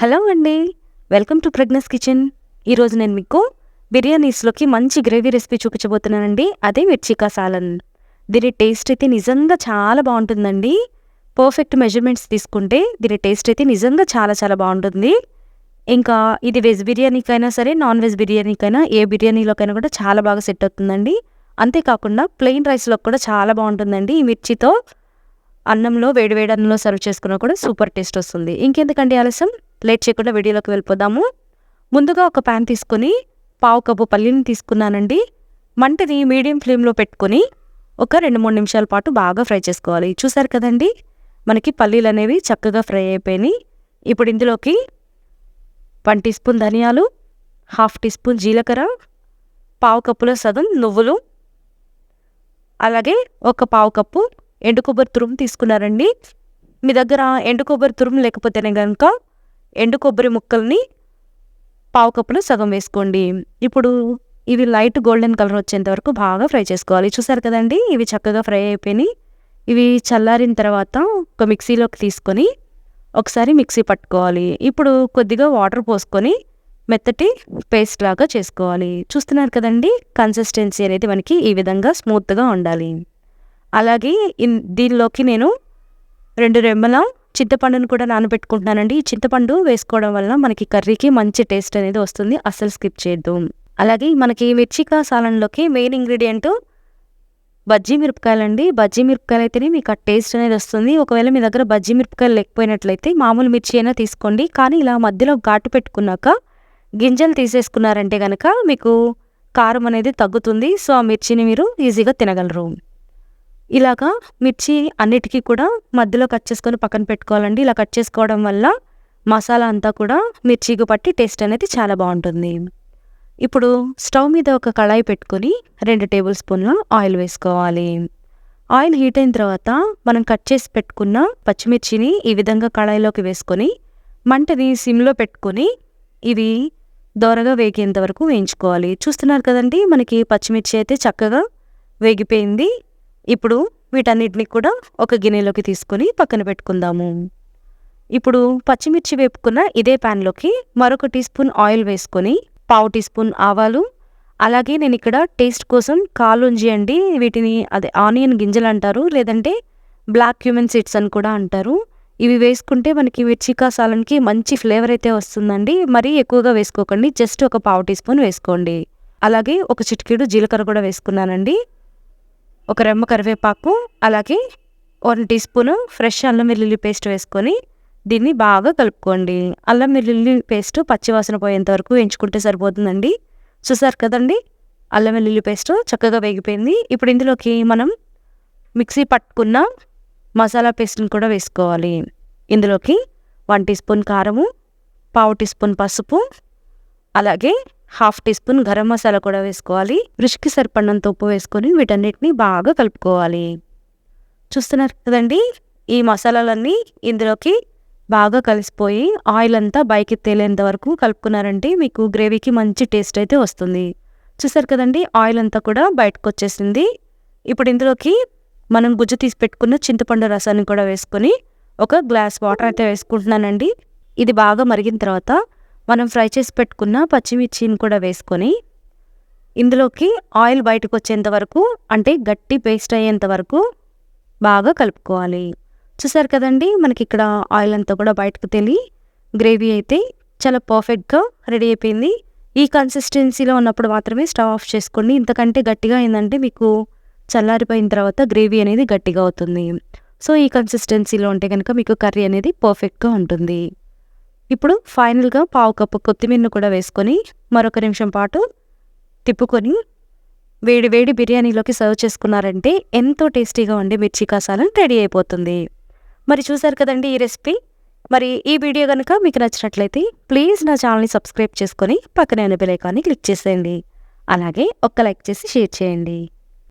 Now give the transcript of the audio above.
Hello అండి. Welcome to Pragna's kitchen. ఈరోజు నేను మీకు బిర్యానీస్లోకి మంచి గ్రేవీ రెసిపీ చూపించబోతున్నానండి. అదే మిర్చికా సాలన్. దీని టేస్ట్ అయితే నిజంగా చాలా బాగుంటుందండి. పర్ఫెక్ట్ మెజర్మెంట్స్ తీసుకుంటే దీని టేస్ట్ అయితే నిజంగా చాలా చాలా బాగుంటుంది. ఇంకా ఇది వెజ్ బిర్యానీకైనా సరే నాన్ వెజ్ బిర్యానీకైనా ఏ బిర్యానీలోకైనా కూడా చాలా బాగా సెట్ అవుతుందండి. అంతేకాకుండా ప్లెయిన్ రైస్లో కూడా చాలా బాగుంటుందండి ఈ మిర్చితో. అన్నంలో వేడివేడి అన్నంలో సర్వ్ చేసుకున్నా కూడా సూపర్ టేస్ట్ వస్తుంది. ఇంకెందుకండి ఆలస్యం? లేట్ చేయకుండా వీడియోలోకి వెళ్ళిపోదాము. ముందుగా ఒక ప్యాన్ తీసుకొని పావు కప్పు పల్లీని తీసుకున్నానండి. మంటని మీడియం ఫ్లేమ్లో పెట్టుకొని ఒక రెండు మూడు నిమిషాల పాటు బాగా ఫ్రై చేసుకోవాలి. చూసారు కదండి? మనకి పల్లీలు అనేవి చక్కగా ఫ్రై అయిపోయినాయి. ఇప్పుడు ఇందులోకి వన్ టీ స్పూన్ ధనియాలు హాఫ్ టీ స్పూన్ జీలకర్ర పావు కప్పులో సగం నువ్వులు అలాగే ఒక పావు కప్పు ఎండు కొబ్బరి తురుము తీసుకున్నారండి. మీ దగ్గర ఎండు కొబ్బరి తురుము లేకపోతేనే కనుక ఎండు కొబ్బరి ముక్కల్ని పావు కప్పులో సగం వేసుకోండి. ఇప్పుడు ఇవి లైట్ గోల్డెన్ కలర్ వచ్చేంత వరకు బాగా ఫ్రై చేసుకోవాలి. చూసారు కదండి ఇవి చక్కగా ఫ్రై అయిపోయినాయి. ఇవి చల్లారిన తర్వాత ఒక మిక్సీలోకి తీసుకొని ఒకసారి మిక్సీ పట్టుకోవాలి. ఇప్పుడు కొద్దిగా వాటర్ పోసుకొని మెత్తటి పేస్ట్ లాగా చేసుకోవాలి. చూస్తున్నారు కదండి కన్సిస్టెన్సీ అనేది మనకి ఈ విధంగా స్మూత్గా ఉండాలి. అలాగే ఇన్ దీనిలోకి నేను రెండు రెమ్మల చింతపండును కూడా నానబెట్టుకుంటున్నానండి. ఈ చింతపండు వేసుకోవడం వల్ల మనకి కర్రీకి మంచి టేస్ట్ అనేది వస్తుంది. అస్సలు స్కిప్ చేయొద్దు. అలాగే మనకి మిర్చికా సాలన్లోకి మెయిన్ ఇంగ్రీడియంట్ బజ్జీ మిరపకాయలండి. బజ్జీ మిరపకాయలు అయితేనే మీకు ఆ టేస్ట్ అనేది వస్తుంది. ఒకవేళ మీ దగ్గర బజ్జీ మిరపకాయలు లేకపోయినట్లయితే మామూలు మిర్చి అయినా తీసుకోండి. కానీ ఇలా మధ్యలో ఘాటు పెట్టుకున్నాక గింజలు తీసేసుకున్నారంటే కనుక మీకు కారం అనేది తగ్గుతుంది. సో ఆ మిర్చిని మీరు ఈజీగా తినగలరు. ఇలాగా మిర్చి అన్నిటికీ కూడా మధ్యలో కట్ చేసుకొని పక్కన పెట్టుకోవాలండి. ఇలా కట్ చేసుకోవడం వల్ల మసాలా అంతా కూడా మిర్చికి పట్టి టేస్ట్ అనేది చాలా బాగుంటుంది. ఇప్పుడు స్టవ్ మీద ఒక కళాయి పెట్టుకొని రెండు టేబుల్ స్పూన్ల ఆయిల్ వేసుకోవాలి. ఆయిల్ హీట్ అయిన తర్వాత మనం కట్ చేసి పెట్టుకున్న పచ్చిమిర్చిని ఈ విధంగా కళాయిలోకి వేసుకొని మంటని సిమ్లో పెట్టుకొని ఇవి దోరగా వేగేంత వరకు వేయించుకోవాలి. చూస్తున్నారు కదండి మనకి పచ్చిమిర్చి అయితే చక్కగా వేగిపోయింది. ఇప్పుడు వీటన్నిటిని కూడా ఒక గిన్నెలోకి తీసుకొని పక్కన పెట్టుకుందాము. ఇప్పుడు పచ్చిమిర్చి వేపుకున్న ఇదే ప్యాన్లోకి మరొక టీ స్పూన్ ఆయిల్ వేసుకొని పావు టీ స్పూన్ ఆవాలు అలాగే నేను ఇక్కడ టేస్ట్ కోసం కాలుంజి అండి వీటిని అదే ఆనియన్ గింజలు అంటారు లేదంటే బ్లాక్ క్యూమెన్ సీడ్స్ అని కూడా అంటారు. ఇవి వేసుకుంటే మనకి మిర్చికా సాలన్కి మంచి ఫ్లేవర్ అయితే వస్తుందండి. మరీ ఎక్కువగా వేసుకోకండి జస్ట్ ఒక పావు టీ స్పూన్ వేసుకోండి. అలాగే ఒక చిటికీడు జీలకర్ర కూడా వేసుకున్నానండి. ఒక రెమ్మ కరివేపాకు అలాగే వన్ టీ స్పూన్ ఫ్రెష్ అల్లం వెల్లుల్లి పేస్ట్ వేసుకొని దీన్ని బాగా కలుపుకోండి. అల్లం వెల్లుల్లి పేస్ట్ పచ్చివాసన పోయేంత వరకు సరిపోతుందండి. చూసారు కదండి? అల్లం వెల్లుల్లి పేస్ట్ చక్కగా వేగిపోయింది. ఇప్పుడు ఇందులోకి మనం మిక్సీ పట్టుకున్న మసాలా పేస్ట్ని కూడా వేసుకోవాలి. ఇందులోకి వన్ టీ స్పూన్ కారము పావు టీ స్పూన్ పసుపు అలాగే half teaspoon garam masala కూడా వేసుకోవాలి. రుచికి సరిపడినంత ఉప్పు వేసుకొని వీటన్నిటిని బాగా కలుపుకోవాలి. చూస్తున్నారు కదండి? ఈ మసాలాలన్నీ ఇందులోకి బాగా కలిసిపోయి ఆయిల్ అంతా బయకి తేలేంత వరకు కలుపుకున్నారంటే మీకు గ్రేవీకి మంచి టేస్ట్ అయితే వస్తుంది. చూసారు కదండి? ఆయిల్ అంతా కూడా బయటకు వచ్చేసింది. ఇప్పుడు ఇందులోకి మనం గుజ్జు తీసి పెట్టుకున్న చింతపండు రసాన్ని కూడా వేసుకొని ఒక గ్లాస్ వాటర్ అయితే వేసుకుంటున్నానండి. ఇది బాగా మరిగిన తర్వాత మనం ఫ్రై చేసి పెట్టుకున్న పచ్చిమిర్చిని కూడా వేసుకొని ఇందులోకి ఆయిల్ బయటకు వచ్చేంత వరకు అంటే గట్టి పేస్ట్ అయ్యేంత వరకు బాగా కలుపుకోవాలి. చూసారు కదండి మనకి ఇక్కడ ఆయిల్ అంతా కూడా బయటకు తెలి గ్రేవీ అయితే చాలా పర్ఫెక్ట్గా రెడీ అయిపోయింది. ఈ కన్సిస్టెన్సీలో ఉన్నప్పుడు మాత్రమే స్టవ్ ఆఫ్ చేసుకోండి. ఇంతకంటే గట్టిగా అయిందంటే మీకు చల్లారిపోయిన తర్వాత గ్రేవీ అనేది గట్టిగా అవుతుంది. సో ఈ కన్సిస్టెన్సీలో ఉంటే కనుక మీకు కర్రీ అనేది పర్ఫెక్ట్గా ఉంటుంది. ఇప్పుడు ఫైనల్గా పావు కప్పు కొత్తిమీరను కూడా వేసుకొని మరొక నిమిషం పాటు తిప్పుకొని వేడి వేడి బిర్యానీలోకి సర్వ్ చేసుకున్నారంటే ఎంతో టేస్టీగా ఉండే మిర్చి కాసాలను రెడీ అయిపోతుంది. మరి చూసారు కదండి ఈ రెసిపీ? మరి ఈ వీడియో కనుక మీకు నచ్చినట్లయితే ప్లీజ్ నా ఛానల్ని సబ్స్క్రైబ్ చేసుకొని పక్కనే ఉన్న బెల్ క్లిక్ చేసేయండి. అలాగే ఒక్క లైక్ చేసి షేర్ చేయండి.